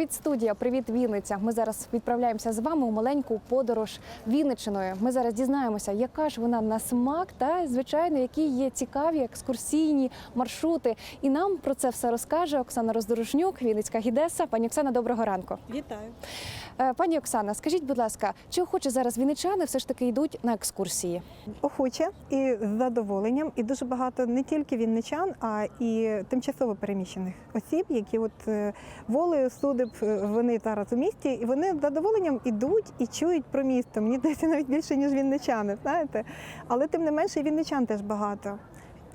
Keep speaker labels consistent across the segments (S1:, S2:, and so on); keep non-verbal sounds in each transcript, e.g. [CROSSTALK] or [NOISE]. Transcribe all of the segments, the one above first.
S1: Привіт, студія! Привіт, Вінниця! Ми зараз відправляємося з вами у маленьку подорож Вінничиною. Ми зараз дізнаємося, яка ж вона на смак, та звичайно, які є цікаві екскурсійні маршрути. І нам про це все розкаже Оксана Роздорожнюк, Вінницька гідеса. Пані Оксана, доброго ранку.
S2: Вітаю.
S1: Е, Пані Оксана, скажіть, будь ласка, чи охоче зараз вінничани все ж таки йдуть на екскурсії?
S2: Охоче і з задоволенням, і дуже багато не тільки вінничан, а і тимчасово переміщених осіб, які от е, волею судеб е, вони зараз у місті, і вони з задоволенням ідуть і чують про місто. Мені здається, навіть більше ніж вінничани, знаєте. Але тим не менше, і вінничан теж багато.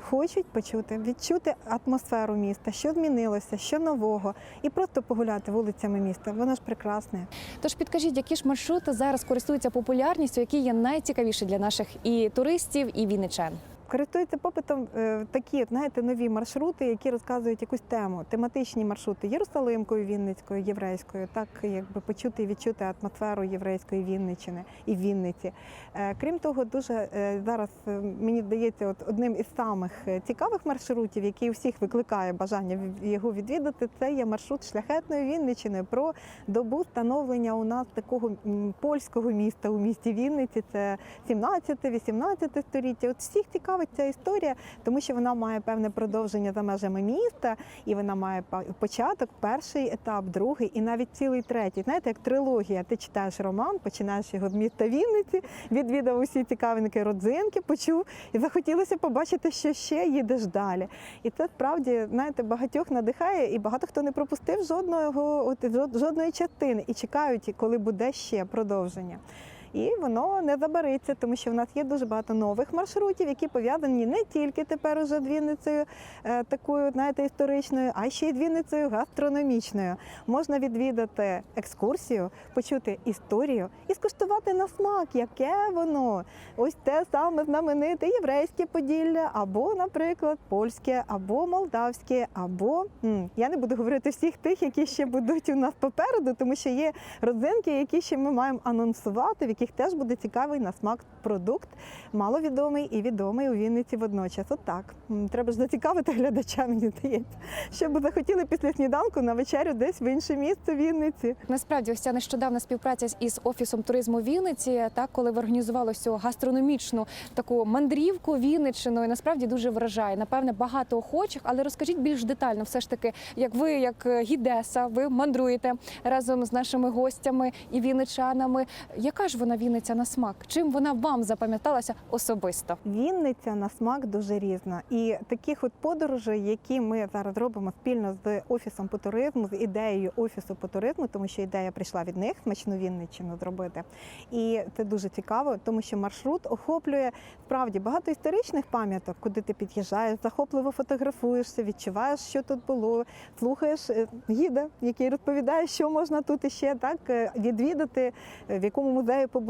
S2: Хочуть почути, відчути атмосферу міста, що змінилося, що нового, і просто погуляти вулицями міста. Воно ж прекрасне.
S1: Тож підкажіть, які ж маршрути зараз користуються популярністю, які є найцікавіші для наших і туристів, і вінничан?
S2: Користуються попитом е, такі, знаєте, нові маршрути, які розказують якусь тему, тематичні маршрути Єрусалимкою, Вінницькою, єврейською, так якби почути і відчути атмосферу єврейської Вінничини і Вінниці. Е, Крім того, дуже е, зараз мені здається, от одним із самих цікавих маршрутів, який у всіх викликає бажання його відвідати, це є маршрут шляхетної Вінничини про добу становлення у нас такого польського міста у місті Вінниці. Це 17-18 століття. От всіх цікавить ця історія, тому що вона має певне продовження за межами міста, і вона має початок, перший етап, другий і навіть цілий третій. Знаєте, як трилогія. Ти читаєш роман, починаєш його з міста Вінниці, відвідав усі цікавинки родзинки, почув і захотілося побачити, що ще їдеш далі. І це справді знаєте, багатьох надихає, і багато хто не пропустив жодного от жодної частини і чекають, коли буде ще продовження. І воно не забариться, тому що в нас є дуже багато нових маршрутів, які пов'язані не тільки тепер уже з Вінницею, е, такою, знаєте, історичною, а ще й з Вінницею гастрономічною. Можна відвідати екскурсію, почути історію і скуштувати на смак, яке воно. Ось те саме знамените єврейське Поділля, або, наприклад, польське, або молдавське, або я не буду говорити всіх тих, які ще будуть у нас попереду, тому що є родзинки, які ще ми маємо анонсувати, в яких теж буде цікавий на смак продукт, маловідомий і відомий у Вінниці водночас. От так. Треба ж зацікавити глядача, мені здається, щоб захотіли після сніданку на вечерю десь в інше місце Вінниці.
S1: Насправді, ось ця нещодавна співпраця із офісом туризму Вінниці, так коли ви організували цю гастрономічну таку мандрівку Вінниччиною, насправді дуже вражає. Напевне, багато охочих, але розкажіть більш детально, все ж таки, як ви, як е, гідеса, ви мандруєте разом з нашими гостями і вінничанами. Яка ж вона Вінниця на смак? Чим вона вам запам'яталася особисто?
S2: Вінниця на смак дуже різна. І таких от подорожей, які ми зараз робимо спільно з офісом по туризму, з ідеєю офісу по туризму, тому що ідея прийшла від них смачну Вінниччину зробити. І це дуже цікаво, тому що маршрут охоплює справді багато історичних пам'яток, куди ти під'їжджаєш, захопливо фотографуєшся, відчуваєш, що тут було, слухаєш е, гіда, який розповідає, що можна тут іще так е, відвідати, е, в якому музеї побувати.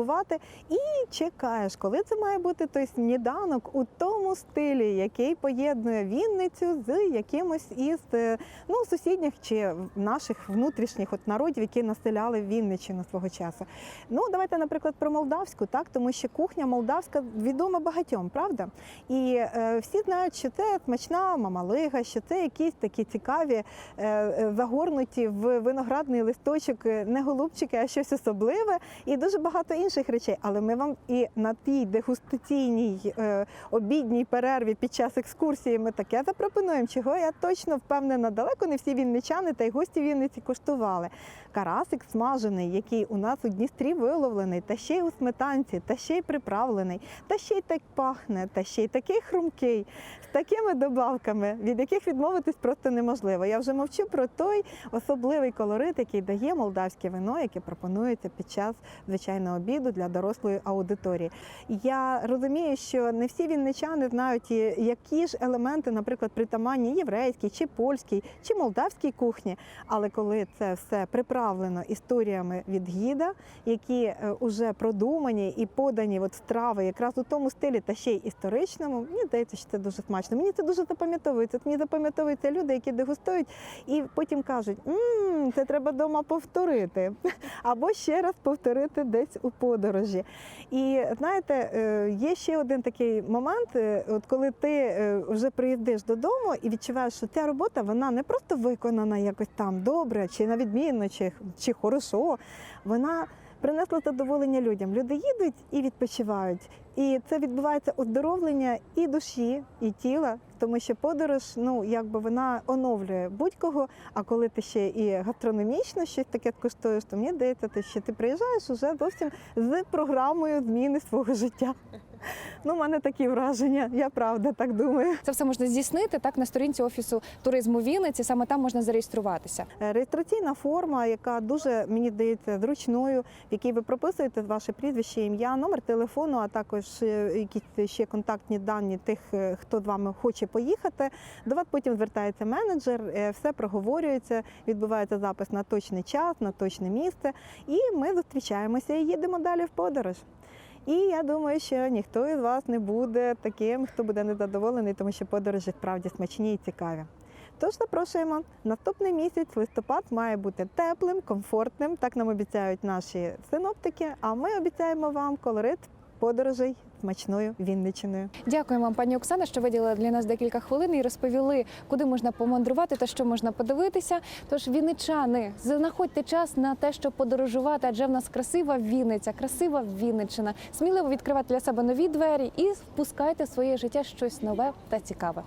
S2: І чекаєш, коли це має бути той сніданок у тому стилі, який поєднує Вінницю з якимось із е, ну, сусідніх чи наших внутрішніх от народів, які населяли Вінниччину свого часу. Ну, давайте, наприклад, про молдавську, так тому що кухня молдавська відома багатьом, правда? І е, всі знають, що це смачна мамалига, що це якісь такі цікаві е, е, загорнуті в виноградний листочок е, не голубчики, а щось особливе, і дуже багато інших речей. Але ми вам і на тій дегустаційній е, обідній перерві під час екскурсії ми таке запропонуємо, чого я точно впевнена, далеко не всі вінничани та й гості Вінниці куштували. Карасик смажений, який у нас у Дністрі виловлений, та ще й у сметанці, та ще й приправлений, та ще й так пахне, та ще й такий хрумкий, з такими добавками, від яких відмовитись просто неможливо. Я вже мовчу про той особливий колорит, який дає молдавське вино, яке пропонується під час звичайного обіду для дорослої аудиторії. Я розумію, що не всі вінничани знають, які ж елементи, наприклад, притаманні єврейській, чи польській, чи молдавській кухні. Але коли це все приправлено історіями від гіда, які вже продумані і подані от страви якраз у тому стилі, та ще й історичному, мені здається, що це дуже смачно. Мені це дуже запам'ятовується. Мені запам'ятовуються люди, які дегустують, і потім кажуть, «М, це треба вдома повторити, [LAUGHS] або ще раз повторити десь у подорожі. І знаєте, е, є ще один такий момент, е, от коли ти е, вже приїздиш додому і відчуваєш, що ця робота вона не просто виконана якось там добре, чи на відмінно, чи, чи хорошо, вона принесла задоволення людям. Люди їдуть і відпочивають. І це відбувається оздоровлення і душі, і тіла, тому що подорож, ну якби вона оновлює будь-кого. А коли ти ще і гастрономічно щось таке куштуєш, то мені здається, ти що ти приїжджаєш уже зовсім з програмою зміни свого життя. Ну, у мене такі враження, я правда так думаю.
S1: Це все можна здійснити так на сторінці офісу туризму Вінниці. Саме там можна зареєструватися.
S2: Е, Реєстраційна форма, яка дуже мені здається зручною, в якій ви прописуєте ваше прізвище, ім'я, номер телефону, а також е, якісь ще контактні дані тих, е, хто з вами хоче поїхати. До вас потім звертається менеджер, е, все проговорюється, відбувається запис на точний час, на точне місце, і ми зустрічаємося і їдемо далі в подорож. І я думаю, що ніхто із вас не буде таким, хто буде незадоволений, тому що подорожі справді смачні і цікаві. Тож запрошуємо. Наступний місяць, листопад, має бути теплим, комфортним. Так нам обіцяють наші синоптики. А ми обіцяємо вам колорит подорожей смачною Вінничиною.
S1: Дякуємо вам, пані Оксана, що виділили для нас декілька хвилин і розповіли, куди можна помандрувати та що можна подивитися. Тож вінничани, знаходьте час на те, щоб подорожувати, адже в нас красива Вінниця, красива Вінничина. Сміливо відкривати для себе нові двері і впускайте в своє життя щось нове та цікаве.